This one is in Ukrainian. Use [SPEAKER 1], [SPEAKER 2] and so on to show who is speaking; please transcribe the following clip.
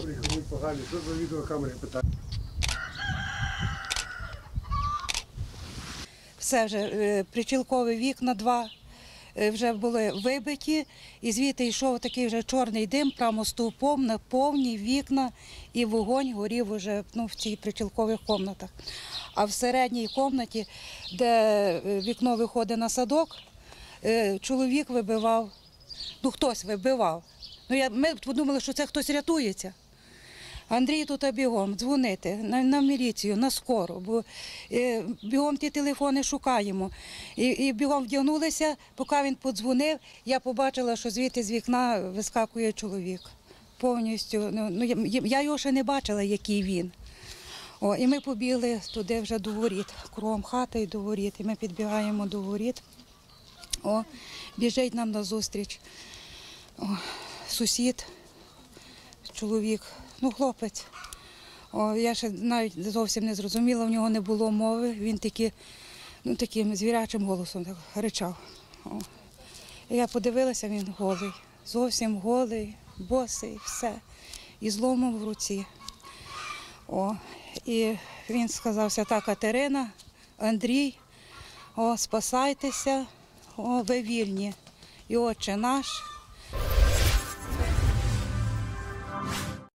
[SPEAKER 1] добрі, кому погані, що за відеокамери питання.
[SPEAKER 2] Все вже е, причілкові вікна два е, вже були вибиті, і звідти йшов такий вже чорний дим прямо стовпом на повні вікна, і вогонь горів уже ну, в цій причілкових кімнатах. А в середній кімнаті, де е, вікно виходить на садок, чоловік вибивав, ну хтось вибивав. Ну, я, ми подумали, що це хтось рятується. Андрій тут бігом дзвонити на, на міліцію, на скору, бо е, бігом ті телефони шукаємо. І, і бігом вдягнулися, поки він подзвонив, я побачила, що звідти з вікна вискакує чоловік. Повністю. Ну, ну, я, я його ще не бачила, який він. О, і ми побігли туди вже до воріт, кругом хати і до воріт. І ми підбігаємо до воріт. О, біжить нам назустріч. О, сусід, чоловік, ну хлопець. О, я ще навіть зовсім не зрозуміла, в нього не було мови. Він таки, ну, таким звірячим голосом так ричав. О. Я подивилася, він голий, зовсім голий, босий, все. І зломом в руці. О, і він сказався, так, Катерина, Андрій, о, спасайтеся, о, ви вільні. І отче наш,